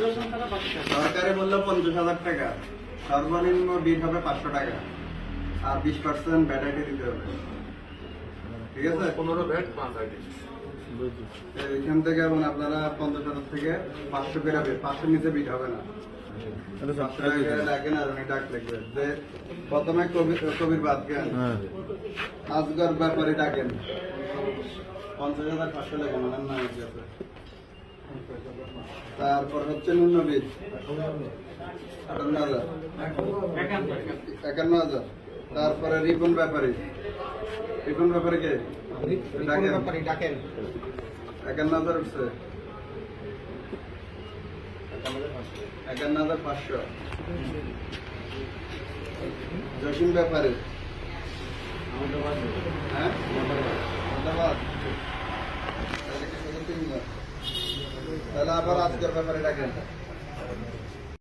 সরকারি মূল্য পঞ্চাশ হাজার টাকা। সর্বনিম্ন বিল হবে পাঁচশো টাকা। আর বিশ পার্সেন্ট ব্যাটারি দিতে হবে। ঠিক আছে? পনেরো ব্যাট পাঁচ এখান থেকে এবং আপনারা পঞ্চাশ হাজার থেকে পাঁচশো করে হবে পাঁচশো নিচে বিট হবে না। প্রথমে কবির কবির বাদ জ্ঞান হ্যাঁ। আজগর ব্যাপারে ডাকেন। পঞ্চাশ হাজার পাঁচশো নাম কি আছে। তারপর হচ্ছে নুনবীর আটান্ন হাজার। একান্ন হাজার। তারপরে রিপন ব্যাপারী। রিপন ব্যাপারে কে? ডাকেন। একান্ন হাজার উঠছে। একান্ন হাজার পাঁচশো। জসিম ব্যাপারে। হ্যাঁ? ধন্যবাদ ఎలా అమలు ఆసుగర్ మెంబర్